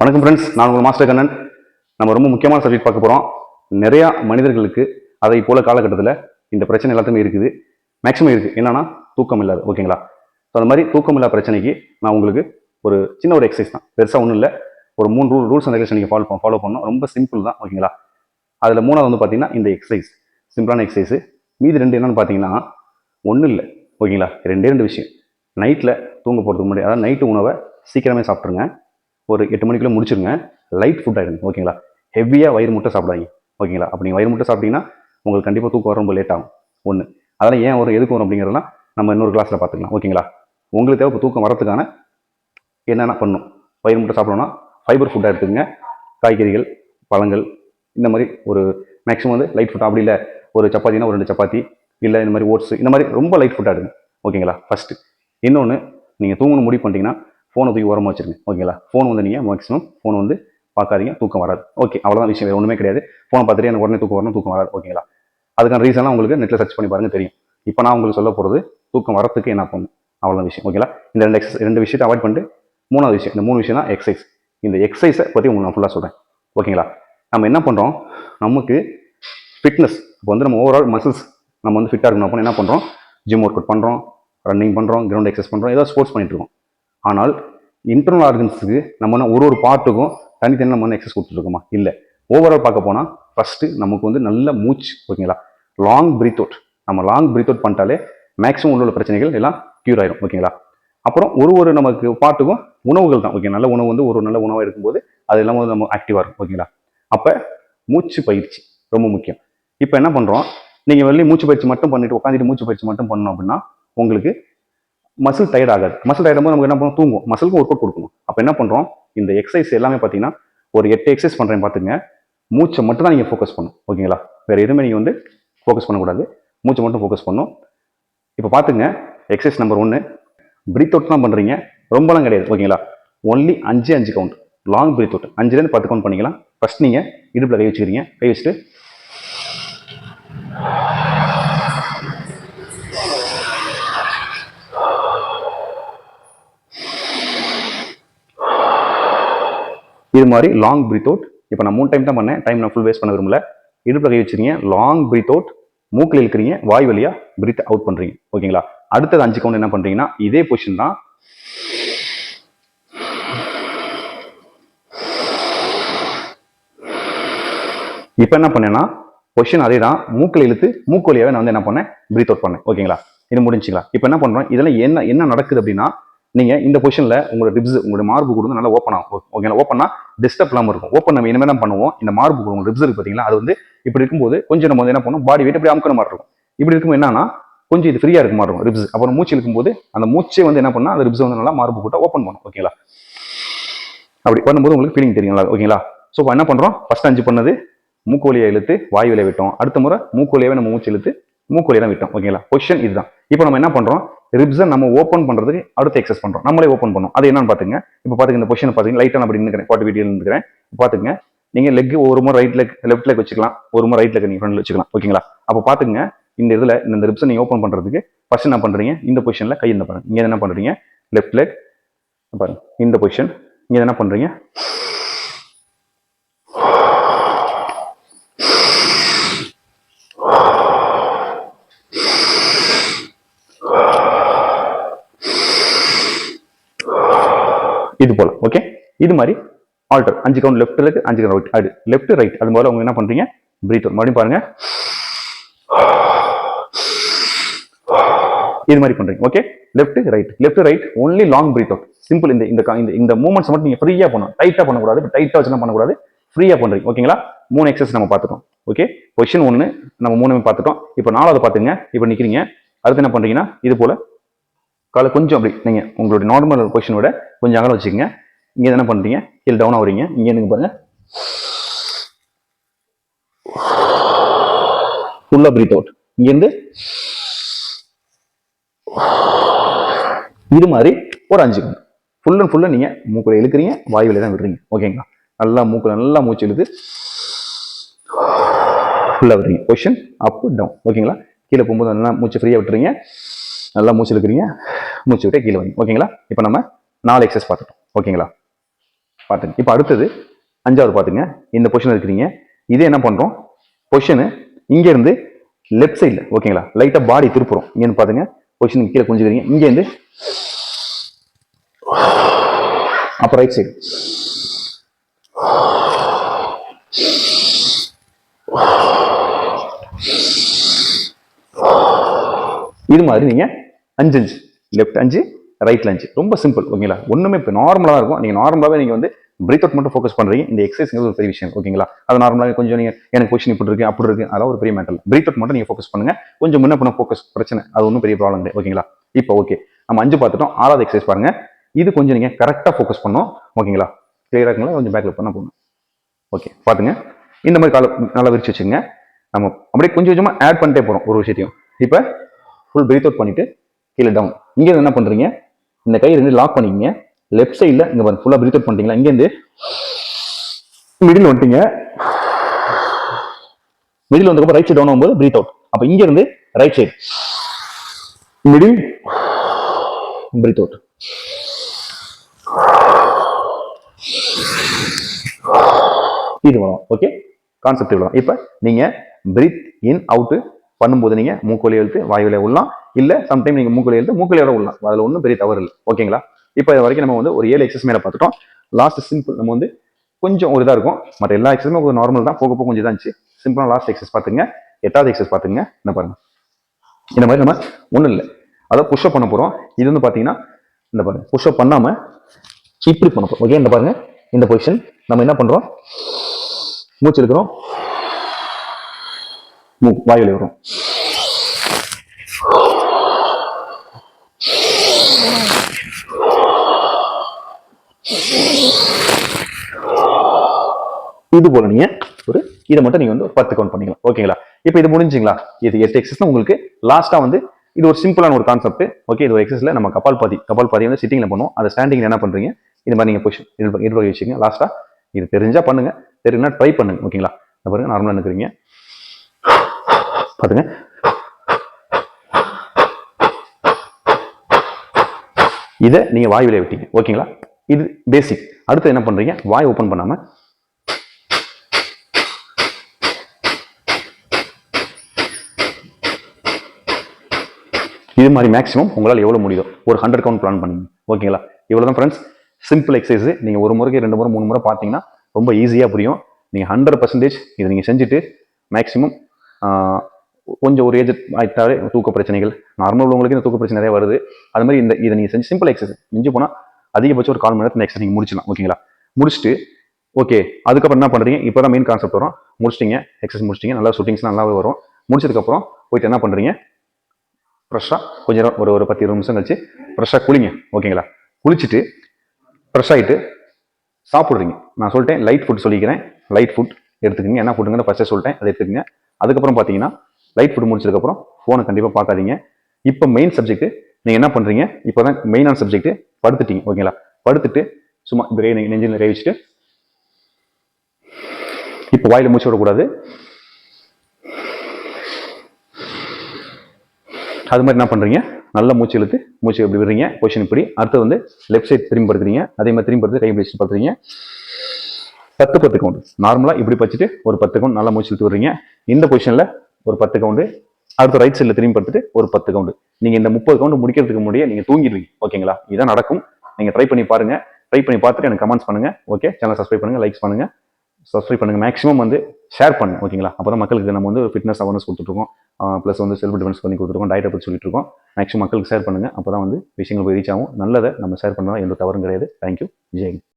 வணக்கம் ஃப்ரெண்ட்ஸ் நான் உங்கள் மாஸ்டர் கண்ணன். நம்ம ரொம்ப முக்கியமான சப்ஜெக்ட் பார்க்க போகிறோம் நிறையா மனிதர்களுக்கு அதை போல காலகட்டத்தில் இந்த பிரச்சனை எல்லாத்துமே இருக்குது. மேக்ஸிமம் இருக்குது என்னன்னா தூக்கம் இல்லாது ஓகேங்களா ஸோ அந்த மாதிரி தூக்கம் இல்லாத பிரச்சனைக்கு நான் உங்களுக்கு ஒரு சின்ன ஒரு எக்ஸசைஸ் தான். பெருசாக ஒன்றும் இல்லை. ஒரு மூணு ரூல் ரூல்ஸ் அண்ட் ரெகுலேஷன் நீங்கள் ஃபாலோ ஃபாலோ பண்ணணும். ரொம்ப சிம்பிள் தான் ஓகேங்களா அதில் மூணாவது வந்து பார்த்தீங்கன்னா இந்த எக்ஸசைஸ் சிம்பிளான எக்ஸசைஸ் மீதி ரெண்டு என்னென்னு பார்த்தீங்கன்னா ஒன்றும் இல்லை ஓகேங்களா ரெண்டே ரெண்டு விஷயம். நைட்டில் தூங்க போகிறதுக்கு முன்னாடி அதாவது நைட்டு உணவை சீக்கிரமே சாப்பிட்ருங்க ஒரு எட்டு மணிக்குள்ளே முடிச்சிருங்க. லைட் ஃபுட் ஆகிடுங்க ஓகேங்களா ஹெவியாக வயிறு முட்டை சாப்பிடாதீங்க ஓகேங்களா அப்படி வயிறு முட்டை சாப்பிட்டீங்கன்னா உங்களுக்கு கண்டிப்பாக தூக்கம் வர ரொம்ப லேட் ஆகும். ஒன்று அதெல்லாம் ஏன் வரும் எதுக்கு வரும் அப்படிங்கிறதெல்லாம் நம்ம இன்னொரு கிளாஸில் பார்த்துக்கலாம் ஓகேங்களா உங்களுக்கு தேவை இப்போ தூக்கம் வரதுக்கான என்னென்ன பண்ணும்? வயிறு முட்டை சாப்பிடணும்னா ஃபைபர் ஃபுட்டாக எடுத்துக்கங்க. காய்கறிகள் பழங்கள் இந்த மாதிரி ஒரு மேக்ஸிமம் வந்து லைட் ஃபுட் அப்படி இல்லை. ஒரு சப்பாத்தினா ஒரு ரெண்டு சப்பாத்தி இல்லை இந்த மாதிரி ஓட்ஸ் இந்த மாதிரி ரொம்ப லைட் ஃபுட்டாக எடுங்க ஓகேங்களா ஃபஸ்ட்டு இன்னொன்று நீங்கள் தூங்கணும் முடிவு பண்ணிட்டீங்கன்னா ஃபோனை தூக்கி ஓரமாக வச்சுருங்க ஓகேங்களா ஃபோன் வந்து நீங்கள் மேக்ஸிமம் ஃபோன் வந்து பார்க்காதீங்க தூக்கம் வராது. ஓகே அவ்வளோதான் விஷயம் வேறு ஒன்றுமே கிடையாது. ஃபோனை பார்த்துட்டு எனக்கு உடனே தூக்கம் வரணும் தூக்கம் வராது ஓகேங்களா அதுக்கான ரீசன்லாம் உங்களுக்கு நெட்டில் சர்ச் பண்ணி பாருங்க தெரியும். இப்போ நான் உங்களுக்கு சொல்ல போகிறது தூக்கம் வரத்துக்கு என்ன பண்ணணும்? அவ்வளோதான் விஷயம் ஓகேங்களா இந்த ரெண்டு எக்ஸஸ் ரெண்டு விஷயத்தை அவாய்ட் பண்ணிட்டு மூணாவது விஷயம் இந்த மூணு விஷயம் தான் எக்ஸசைஸ் இந்த எக்ஸசைஸை பற்றி உங்களுக்கு நான் ஃபுல்லாக சொல்கிறேன் ஓகேங்களா நம்ம என்ன பண்ணுறோம் நமக்கு ஃபிட்னஸ் இப்போ வந்து நம்ம ஓவரால் மசில்ஸ் நம்ம வந்து ஃபிட்டாக இருக்கணும் அப்போ என்ன பண்ணுறோம் ஜிம் ஒர்க் அவுட் பண்ணுறோம் ரன்னிங் பண்ணுறோம் கிரவுண்ட் எக்ஸசைஸ் பண்ணுறோம் ஏதாவது ஸ்போர்ட்ஸ் பண்ணிட்டு இருக்கோம். ஆனால் இன்டர்னல் ஆர்கன்ஸுக்கு நம்ம ஒரு ஒரு பார்ட்டுக்கும் தனித்தனி நம்ம வந்து எக்ஸசைஸ் கொடுத்துருக்கோமா இல்லை. ஓவரால் பார்க்க போனால் ஃபஸ்ட்டு நமக்கு வந்து நல்ல மூச்சு ஓகேங்களா? லாங் பிரீத் அவுட் நம்ம லாங் பிரீத் அவுட் பண்ணிட்டாலே மேக்ஸிமம் உள்ள பிரச்சனைகள் எல்லாம் க்யூர் ஆயிடும் ஓகேங்களா? அப்புறம் ஒரு ஒரு நமக்கு பாட்டுக்கும் உணவுகள் தான் ஓகே நல்ல உணவு வந்து ஒரு நல்ல உணவாக இருக்கும்போது அது எல்லாமே வந்து நம்ம ஆக்டிவாக இருக்கும் ஓகேங்களா? அப்போ மூச்சு பயிற்சி ரொம்ப முக்கியம். இப்போ என்ன பண்ணுறோம் நீங்கள் வெளியே மூச்சு பயிற்சி மட்டும் பண்ணிட்டு உட்காந்துட்டு மூச்சு பயிற்சி மட்டும் பண்ணோம் அப்படின்னா உங்களுக்கு மசில் டயர்ட் ஆகாது. மசில் டயர்ட் போது நமக்கு என்ன பண்ணுவோம்? தூங்கும் மசிலுக்கும் ஒர்க் அவுட் கொடுக்கணும். அப்போ என்ன பண்ணுறோம் இந்த எக்ஸசைஸ் எல்லாமே பார்த்தீங்கன்னா ஒரு எட்டு எக்ஸசைஸ் பண்ணுறேன் பார்த்துங்க மூச்சை மட்டும் தான் நீங்கள் ஃபோக்கஸ் பண்ணும் ஓகேங்களா வேறு எதுவுமே நீங்கள் வந்து ஃபோக்கஸ் பண்ணக்கூடாது. மூச்சை மட்டும் ஃபோக்கஸ் பண்ணும் இப்போ பார்த்துங்க எக்ஸசைஸ் நம்பர் ஒன்று பிரீத் அவுட் தான் பண்ணுறீங்க ரொம்பலாம் கிடையாது. ஓகேங்களா ஒன்லி அஞ்சு அஞ்சு கவுண்ட் லாங் பிரீத் அவுட் அஞ்சுலேருந்து பத்து கவுண்ட் பண்ணிக்கலாம். ஃபஸ்ட் நீங்கள் இடுப்பில் கை வச்சுக்கிறீங்க. கை வச்சுட்டு இது மாதிரி லாங் பிரீத் அவுட் இப்போ நான் மூணு டைம் தான் பண்ணேன். டைம் நான் ஃபுல் வேஸ்ட் பண்ண விரும்பல. இடுப்பில் கை வச்சிருக்கீங்க. லாங் பிரீத் அவுட் மூக்கில் இழுக்கிறீங்க. வாய் வழியா பிரீத் அவுட் பண்றீங்க. ஓகேங்களா அடுத்தது அஞ்சு கவுண்ட் என்ன பண்றீங்கன்னா இதே பொசிஷன் தான். இப்போ என்ன பண்ணேன்னா கொஷின் அதே தான் மூக்கில் இழுத்து மூக்கு வழியாவே நான் வந்து என்ன பண்ணேன்? பிரீத் அவுட் பண்ணேன். ஓகேங்களா இது முடிஞ்சுங்களா? இப்போ என்ன பண்ணுறோம் இதெல்லாம் என்ன என்ன நடக்குது அப்படின்னா நீங்கள் இந்த பொசிஷனில் உங்களோட டிப்ஸ் உங்களோட மார்பு கூட நல்லா ஓப்பன் ஆகும். ஓகேங்களா ஓப்பனா டிஸ்டர்ப் இல்லாமல் இருக்கும். ஓப்பன் நம்ம இனிமேல் தான் பண்ணுவோம். இந்த மார்பு கூட உங்க ரிப்ஸ் இருக்கு பார்த்தீங்களா அது வந்து இப்படி இருக்கும்போது கொஞ்சம் நம்ம வந்து என்ன பண்ணுவோம் பாடி வெயிட் இப்படி அமுக்கிற மாதிரி இருக்கும். இப்படி இருக்கும்போது என்னன்னா கொஞ்சம் இது ஃப்ரீயாக இருக்க மாதிரி இருக்கும் ரிப்ஸ் அப்புறம் மூச்சு இருக்கும்போது அந்த மூச்சை வந்து என்ன பண்ணால் அந்த ரிப்ஸ் வந்து நல்லா மார்பு கூட்ட ஓப்பன் பண்ணும். ஓகேங்களா அப்படி பண்ணும்போது உங்களுக்கு ஃபீலிங் தெரியுங்களா ஓகேங்களா ஸோ இப்போ என்ன பண்ணுறோம் ஃபர்ஸ்ட் அஞ்சு பண்ணது மூக்கு வழியை இழுத்து வாய் வழியை விட்டோம். அடுத்த முறை மூக்கு வழியாவே நம்ம மூச்சு இழுத்து மூக்கு விட்டோம் ஓகேங்களா பொசிஷன் இதுதான். இப்போ நம்ம என்ன பண்ணுறோம் ரிப்ஸை நம்ம ஓப்பன் பண்ணுறதுக்கு அடுத்து எக்ஸஸ் பண்ணுறோம் நம்மளே ஓப்பன் பண்ணோம். அது என்னன்னு பார்த்துங்க இப்போ பார்த்துங்க இந்த பொசிஷன் பார்த்தீங்கன்னா லைட்டாக நான் அப்படி நிற்கிறேன் பாட்டு வீடியோ நிற்கிறேன் பார்த்துங்க நீங்கள் லெக் ஒரு முறை ரைட் லெக் லெஃப்ட் லெக் வச்சுக்கலாம். ஒரு முறை ரைட் லெக் நீங்கள் ஃப்ரண்ட்ல வச்சுக்கலாம். ஓகேங்களா அப்போ பார்த்துங்க இந்த இதில் இந்த ரிப்ஸை நீங்கள் ஓப்பன் பண்ணுறதுக்கு ஃபர்ஸ்ட் என்ன பண்ணுறீங்க இந்த பொசிஷனில் கை என்ன பாருங்க இங்க என்ன பண்ணுறீங்க லெஃப்ட் லெக் பாருங்க. இந்த பொசிஷன் நீங்கள் என்ன பண்ணுறீங்க போகலாம் ஓகே இது மாதிரி ஆல்டர் அஞ்சு கவுண்ட் லெஃப்ட் இருக்கு அஞ்சு கவுண்ட் ரைட் அது லெஃப்ட் ரைட் அது போல அவங்க என்ன பண்றீங்க? பிரீத் மறுபடியும் பாருங்க. இது மாதிரி பண்றீங்க okay left right left right only long breath out simple இந்த இந்த இந்த இந்த மூமெண்ட்ஸ் மட்டும் நீங்க ஃப்ரீயா பண்ணணும். டைட்டா பண்ணக்கூடாது டைட்டா வச்சு பண்ணக்கூடாது? ஃப்ரீயா பண்றீங்க ஓகேங்களா மூணு எக்ஸசைஸ் நம்ம பார்த்துட்டோம் ஓகே பொசிஷன் ஒன்று நம்ம மூணுமே பார்த்துட்டோம். இப்போ நாலாவது பார்த்துங்க இப்போ நிற்கிறீங்க அடுத்து என்ன பண்றீங்கன்னா இது போல காலை கொஞ்சம் அப்படி நீங்கள் உங்களுடைய நார்மல் பொசிஷனோட கொஞ்சம் அகலம் வச்சுக்கோங்க. இங்கே என்ன பண்ணுறீங்க கீழே டவுன் ஆகுறீங்க இங்கே இருந்து பாருங்கள் ஃபுல்லாக ப்ரீத் அவுட் இங்கேருந்து இது மாதிரி ஒரு அஞ்சு கவுண்ட் ஃபுல் அண்ட் ஃபுல்லாக நீங்கள் மூக்கில் இழுக்கிறீங்க வாய் தான் விடுறீங்க. ஓகேங்களா நல்லா மூக்கில் நல்லா மூச்சு இழுத்து ஃபுல்லாக விடுறீங்க. கொஷின் அப் டவுன் ஓகேங்களா கீழே போகும்போது நல்லா மூச்சு ஃப்ரீயாக விட்டுறீங்க. நல்லா மூச்சு இழுக்கிறீங்க. மூச்சு விட்டு கீழே வரீங்க ஓகேங்களா இப்போ நம்ம நாலு எக்ஸஸ் பார்த்துட்டோம் ஓகேங்களா பார்த்துங்க. இப்போ அடுத்தது அஞ்சாவது பார்த்துங்க. இந்த பொசிஷன் இருக்கிறீங்க. இதே என்ன பண்ணுறோம் பொசிஷனு இங்கேருந்து லெஃப்ட் சைடில் ஓகேங்களா லைட்டாக பாடி திருப்புறோம். இங்கேருந்து பார்த்துங்க. பொசிஷன் கீழே குஞ்சுக்கிறீங்க இங்கேருந்து அப்போ ரைட் சைடு இது மாதிரி நீங்கள் அஞ்சு அஞ்சு. லெஃப்ட் அஞ்சு ரைட் அஞ்சு. ரொம்ப சிம்பிள் ஓகேங்களா ஒன்றுமே இப்போ நார்மலாக இருக்கும். நீங்கள் நார்மலாகவே நீங்கள் வந்து பிரீத் அவுட் மட்டும் ஃபோக்கஸ் பண்ணுறீங்க இந்த எக்ஸசைஸ்ங்கிறது ஒரு பெரிய விஷயம் ஓகேங்களா அது நார்மலாக கொஞ்சம் நீங்கள் எனக்கு பொசிஷன் இப்படி இருக்கு அப்படி இருக்கு அதெல்லாம் ஒரு பெரிய மேட்டர் பிரீத் அவுட் மட்டும் நீங்கள் ஃபோக்கஸ் பண்ணுங்க. கொஞ்சம் முன்ன பண்ண ஃபோக்கஸ் பிரச்சனை அது ஒன்றும் பெரிய ப்ராப்ளம் இல்லை ஓகேங்களா இப்போ ஓகே நம்ம அஞ்சு பார்த்துட்டோம். ஆறாவது எக்ஸசைஸ் பாருங்க. இது கொஞ்சம் நீங்கள் கரெக்டாக ஃபோக்கஸ் பண்ணோம் ஓகேங்களா கிளியராக இருக்குங்களா? கொஞ்சம் பேக்கில் பண்ண போகணும் ஓகே பார்த்துங்க இந்த மாதிரி கால நல்லா விரிச்சு வச்சுங்க நம்ம அப்படியே கொஞ்சம் கொஞ்சமாக ஆட் பண்ணிட்டே போகிறோம் ஒரு விஷயத்தையும். இப்போ ஃபுல் பிரீத் அவுட் பண்ணிவிட்டு கீழே டவுன் இங்கே இருந்து என்ன பண்றீங்க? இந்த கை ரெண்டு லாக் பண்ணிக்கங்க. லெஃப்ட் சைடில் இங்கே பாருங்க ஃபுல்லாக பிரீத் அவுட் பண்ணிட்டீங்களா? இங்கேருந்து மிடில் வந்துட்டீங்க. மிடில் வந்ததுக்கப்புறம் ரைட் சைடு டவுன் ஆகும்போது பிரீத் அவுட் அப்போ இங்கேருந்து right side middle breath out இது வரும் ஓகே கான்செப்ட் இவ்வளோ இப்போ நீங்க பிரீத் இன் அவுட்டு பண்ணும்போது நீங்கள் மூக்கொலி எழுத்து வாயுவில உள்ளலாம் இல்லை சம்டைம் நீங்க மூக்கொலி எழுத்து மூக்கொலியோட உள்ள அதில் ஒன்றும் பெரிய தவறு இல்லை. ஓகேங்களா இப்போ இது வரைக்கும் நம்ம வந்து ஒரு ஏழு எக்ஸஸ் மேலே பார்த்துட்டோம். லாஸ்ட் சிம்பிள் நம்ம வந்து கொஞ்சம் ஒரு இதாக இருக்கும். மற்ற எல்லா எக்ஸஸுமே கொஞ்சம் நார்மல் தான். போக போக கொஞ்சம் இருந்துச்சு. சிம்பிளாக லாஸ்ட் எக்ஸஸ் பார்த்துங்க. எட்டாவது எக்ஸஸ் பார்த்துங்க. என்ன பாருங்க. இந்த மாதிரி நம்ம ஒன்றும் இல்லை. அதாவது புஷ்அப் பண்ண போகிறோம் இது வந்து பார்த்தீங்கன்னா இந்த பாருங்க. புஷ்அப் பண்ணாமல் இப்படி பண்ண போகிறோம் ஓகே இந்த பாருங்க. இந்த பொசிஷன் நம்ம என்ன பண்ணுறோம் மூச்சு எடுக்கிறோம் மூ வாயுல வரும். இது போல நீங்க ஒரு இதை மட்டும் நீங்க வந்து பத்து கவுண்ட் பண்ணிக்கலாம். ஓகேங்களா இப்போ இது முடிஞ்சுங்களா? இது எட்டு எக்ஸஸ் உங்களுக்கு லாஸ்டா வந்து இது ஒரு சிம்பிளான ஒரு கான்செப்ட் ஓகே இது ஒரு எக்ஸஸ்ல நம்ம கபால் பாதி கபால் பாதி வந்து சிட்டிங்ல பண்ணுவோம். அதை ஸ்டாண்டிங்ல என்ன பண்றீங்க? இது மாதிரி நீங்க பொசிஷன் இது வரை வச்சுங்க லாஸ்டா இது தெரிஞ்சா பண்ணுங்க. தெரியும்னா ட்ரை பண்ணுங்க. ஓகேங்களா பாருங்க நார்மலா நினைக்கிறீங்க பாத்துங்க. இதை நீங்கள் வாய் விளைய விட்டீங்க. ஓகேங்களா? இது பேசிக் அடுத்து என்ன பண்ணுறீங்க வாய் ஓப்பன் பண்ணாமல் இது மாதிரி மேக்ஸிமம் உங்களால் எவ்வளோ முடியுதோ ஒரு ஹண்ட்ரட் கவுண்ட் பிளான் பண்ணுங்க. ஓகேங்களா? இவ்வளோ தான் ஃப்ரெண்ட்ஸ் சிம்பிள் எக்ஸசைஸ் நீங்கள் ஒரு முறைக்கு ரெண்டு முறை மூணு முறை பார்த்தீங்கன்னா ரொம்ப ஈஸியாக புரியும். நீங்கள் ஹண்ட்ரட் பர்சன்டேஜ் இதை நீங்கள் செஞ்சுட்டு மேக்ஸிமம் கொஞ்சம் ஒரு ஏஜ் ஆயிட்டாலே தூக்க பிரச்சனைகள். நார்மல் உள்ளவங்களுக்கு இந்த தூக்க பிரச்சனை நிறைய வருது. அது மாதிரி இந்த இதை நீங்கள் செஞ்சு சிம்பிள் எக்ஸசைஸ் மிஞ்சி போனால் அதிகபட்சம் ஒரு கால் மணி நேரத்தில் எக்ஸசைஸ் நீங்கள் முடிச்சிடலாம். ஓகேங்களா முடிச்சுட்டு ஓகே அதுக்கப்புறம் என்ன பண்ணுறீங்க இப்போ தான் மெயின் கான்செப்ட் வரும். முடிச்சிட்டிங்க எக்ஸசைஸ் முடிச்சிட்டிங்க. நல்லா ஷூட்டிங்ஸ் நல்லாவே வரும். முடிச்சதுக்கப்புறம் போயிட்டு என்ன பண்ணுறீங்க ஃப்ரெஷ்ஷாக கொஞ்சம் நேரம் ஒரு ஒரு பத்து இருபது நிமிஷம் கழிச்சு ஃப்ரெஷ்ஷாக குளிங்க. ஓகேங்களா குளிச்சுட்டு ஃப்ரெஷ் ஆகிட்டு சாப்பிட்றீங்க. நான் சொல்லிட்டேன் லைட் ஃபுட் சொல்லிக்கிறேன். லைட் ஃபுட் எடுத்துக்கோங்க. என்ன ஃபுட்டுங்கன்னு ஃபஸ்ட்டே சொல்லிட்டேன். அதை எடுத்துக்கோங்க. அதுக்கப்புறம் பார்த்தீங்கன்னா லைட் ஃபுட் முடிச்சதுக்கப்புறம் ஃபோனை கண்டிப்பாக பார்க்காதீங்க. இப்போ மெயின் சப்ஜெக்ட் நீங்கள் என்ன பண்ணுறீங்க இப்போ தான் மெயினான சப்ஜெக்ட் படுத்துட்டீங்க ஓகேங்களா படுத்துட்டு சும்மா இப்படியே நெஞ்சில் நிறைய வச்சுட்டு இப்போ வாயில் மூச்சு விடக்கூடாது. அது மாதிரி என்ன பண்ணுறீங்க நல்ல மூச்சு இழுத்து மூச்சு இப்படி விடுறீங்க. பொசிஷன் இப்படி. அடுத்து வந்து லெஃப்ட் சைடு திரும்பி படுக்கிறீங்க அதே மாதிரி திரும்பி படுத்து கை பிடிச்சு படுத்துறீங்க. பத்து பத்து கவுண்ட் நார்மலாக இப்படி படிச்சுட்டு ஒரு பத்து கவுண்ட் நல்லா மூச்சு இழுத்து விடுறீங்க. இந்த பொசிஷனில் ஒரு பத்து கவுண்டு அடுத்த ரைட் சைடில் திரும்பி படுத்துட்டு ஒரு பத்து கவுண்டு நீங்கள் இந்த முப்பது கவுண்டு முடிக்கிறதுக்கு முன்னாடியே நீங்கள் தூங்கிடுவீங்க. ஓகேங்களா இதான் நடக்கும். நீங்கள் ட்ரை பண்ணி பாருங்கள் ட்ரை பண்ணி பார்த்துட்டு எனக்கு கமெண்ட்ஸ் பண்ணுங்கள் ஓகே சேனல் சப்ஸ்கிரைப் பண்ணுங்கள் லைக்ஸ் பண்ணுங்கள் சப்ஸ்கிரைப் பண்ணுங்கள் மேக்ஸிமம் வந்து ஷேர் பண்ணுங்க. ஓகேங்களா அப்போ தான் மக்களுக்கு நம்ம வந்து ஃபிட்னஸ் அவேர்னஸ் கொடுத்துருக்கோம் ப்ளஸ் வந்து செல்ஃப் டிஃபென்ஸ் பண்ணி கொடுத்துருக்கோம் டயட்டை பற்றி சொல்லிட்டு இருக்கோம் மேக்ஸிமம் மக்களுக்கு ஷேர் பண்ணுங்கள் அப்போ தான் வந்து விஷயங்கள் போய் ரீச் ஆகும். நல்லதை நம்ம ஷேர் பண்ணலாம். எந்த தவறும் கிடையாது. தேங்க்யூ ஜெய்